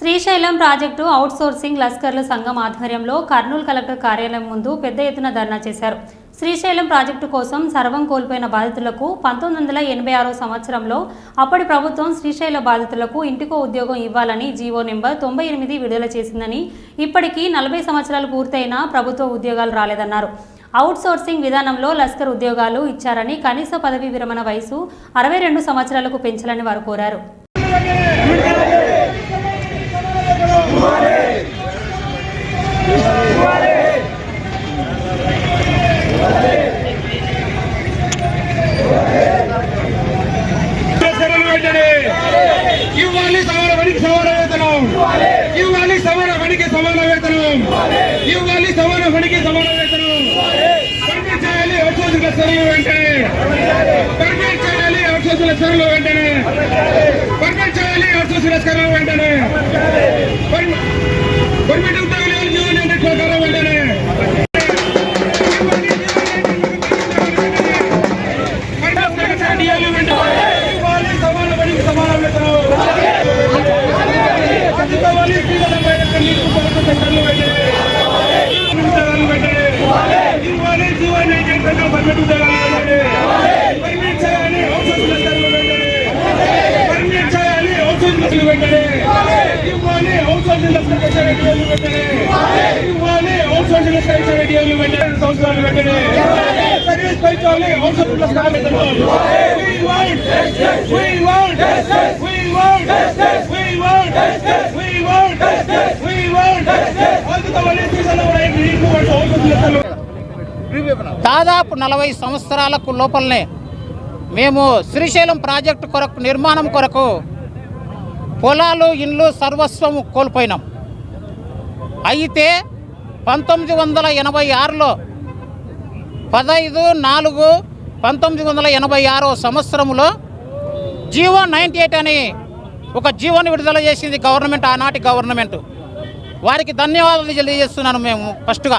Srisailam project outsourcing లస్కర్ల సంఘం ఆధ్వర్యంలో Kurnool collector కార్యాలయం ముందు పెద్ద ఎత్తున ధర్నా చేశారు. శ్రీశైలం ప్రాజెక్టు కోసం సర్వం కోల్పోయిన బాధితులకు పంతొమ్మిది వందల ఎనభై ఆరో సంవత్సరంలో అప్పటి ప్రభుత్వం శ్రీశైల బాధితులకు ఇంటికో ఉద్యోగం ఇవ్వాలని జీవో నెంబర్ తొంభై ఎనిమిది విడుదల చేసిందని ఇప్పటికీ నలభై సంవత్సరాలు పూర్తయినా ప్రభుత్వ ఉద్యోగాలు రాలేదన్నారు. అవుట్ సోర్సింగ్ విధానంలో లస్కర్ ఉద్యోగాలు ఇచ్చారని కనీస పదవి విరమణ వయసు అరవై రెండు సంవత్సరాలకు పెంచాలని వారు కోరారు. ఇవ్వాలి సమాన పనికి సమాన వేతనం. ఇవ్వాలి సమాన పనికి సమాన వేతనం. ఇవ్వాలి సమాన పనికి సమాన వేతనం. చేయాలి అవుట్సోర్సింగ్ లక్షలు వెంటనే. చేయాలి అవుట్సోర్సింగ్ లక్షలు వెంటనే. జీవన నియంత్రణ పర్మిట్ ఉద్యోగాలు వెంటనే పర్మిట్ చేయాలి ఔషధ లక్షలు వెంటనే పర్మిట్ చేయాలి ఔషధ లక్షలు వెంటనే ఇవ్వాలి ఔషధ లక్షలు వెంటనే ఇవ్వాలి ఔషధ లక్షలు వెంటనే సంవత్సరాలు వెంటనే సర్వీస్ పెంచాలి ఔషధ లక్షలు వెంటనే We want justice. We want justice. We want justice. We want justice. We want justice. We want justice. అందుకని తీసిన నీకు ఔషధ లక్షలు దాదాపు నలభై సంవత్సరాలకు లోపలనే మేము శ్రీశైలం ప్రాజెక్టు కొరకు నిర్మాణం కొరకు పొలాలు ఇండ్లు సర్వస్వం కోల్పోయినాం. అయితే పంతొమ్మిది వందల ఎనభై ఆరులో పదహైదు నాలుగు పంతొమ్మిది వందల ఎనభై ఆరో సంవత్సరంలో జీవో నైంటీ ఎయిట్ అని ఒక జీవోని విడుదల చేసింది గవర్నమెంట్ ఆనాటి గవర్నమెంట్. వారికి ధన్యవాదాలు తెలియజేస్తున్నాను మేము ఫస్ట్గా.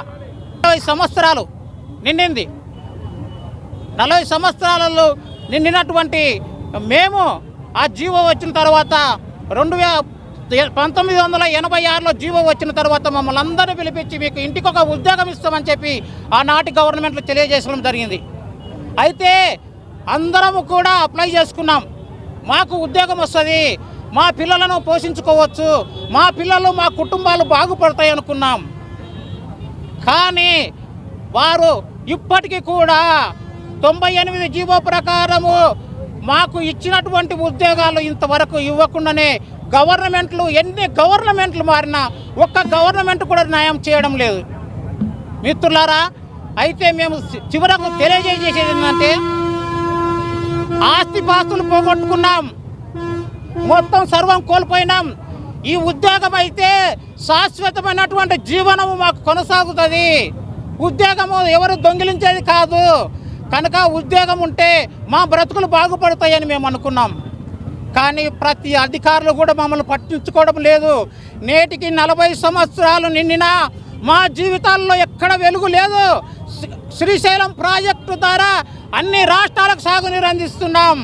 ఇరవై సంవత్సరాలు నిండింది. నలభై సంవత్సరాలలో నిండినటువంటి మేము ఆ జీవో వచ్చిన తర్వాత రెండు వే పంతొమ్మిది వందల ఎనభై ఆరులో జీవో వచ్చిన తర్వాత మమ్మల్ని అందరూ పిలిపించి మీకు ఇంటికి ఒక ఉద్యోగం ఇస్తామని చెప్పి ఆనాటి గవర్నమెంట్లో తెలియజేసడం జరిగింది. అయితే అందరము కూడా అప్లై చేసుకున్నాం. మాకు ఉద్యోగం వస్తుంది మా పిల్లలను పోషించుకోవచ్చు మా పిల్లలు మా కుటుంబాలు బాగుపడతాయి అనుకున్నాం. కానీ వారు ఇప్పటికీ కూడా తొంభై ఎనిమిది జీవో ప్రకారము మాకు ఇచ్చినటువంటి ఉద్యోగాలు ఇంతవరకు ఇవ్వకుండానే గవర్నమెంట్లు ఎన్ని గవర్నమెంట్లు మారినా ఒక్క గవర్నమెంట్ కూడా న్యాయం చేయడం లేదు. మిత్రులారా అయితే మేము చివరకు తెలియజేసేది ఏంటంటే ఆస్తిపాస్తులు పోగొట్టుకున్నాం. మొత్తం సర్వం కోల్పోయినాం. ఈ ఉద్యోగం అయితే శాశ్వతమైనటువంటి జీవనము మాకు కొనసాగుతుంది. ఉద్యోగము ఎవరు దొంగిలించేది కాదు. కనుక ఉద్యోగం ఉంటే మా బ్రతుకులు బాగుపడతాయని మేము అనుకున్నాం. కానీ ప్రతి అధికారులు కూడా మమ్మల్ని పట్టించుకోవడం లేదు. నేటికి నలభై సంవత్సరాలు నిండినా మా జీవితాల్లో ఎక్కడ వెలుగు లేదు. శ్రీశైలం ప్రాజెక్టు ద్వారా అన్ని రాష్ట్రాలకు సాగునీరు అందిస్తున్నాం.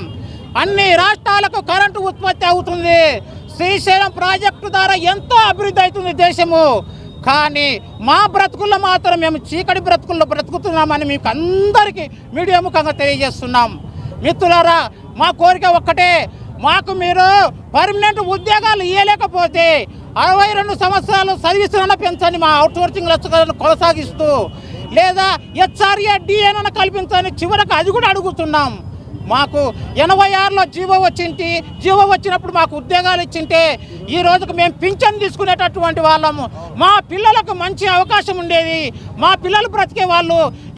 అన్ని రాష్ట్రాలకు కరెంటు ఉత్పత్తి అవుతుంది. శ్రీశైలం ప్రాజెక్టు ద్వారా ఎంతో అభివృద్ధి అవుతుంది దేశము. కానీ మా బ్రతుకుల్లో మాత్రం మేము చీకటి బ్రతుకుల్లో బ్రతుకుతున్నామని మీకు అందరికీ మీడియా ముఖంగా తెలియజేస్తున్నాం. మిత్రులారా మా కోరిక ఒక్కటే మాకు మీరు పర్మనెంట్ ఉద్యోగాలు ఇవ్వలేకపోతే అరవై రెండు సంవత్సరాలు సర్వీస్ పెంచండి మా అవుట్సోర్సింగ్ లక్షలను కొనసాగిస్తూ లేదా హెచ్ఆర్ఏ డిఎన్ కల్పించని చివరకు అది కూడా అడుగుతున్నాం. మాకు ఎనభై ఆరులో జీవో వచ్చింటి జీవో వచ్చినప్పుడు మాకు ఉద్యోగాలు ఇచ్చింటే ఈ రోజుకు మేము పింఛన్ తీసుకునేటటువంటి వాళ్ళము. మా పిల్లలకు మంచి అవకాశం ఉండేది. మా పిల్లలు బ్రతికే వాళ్ళు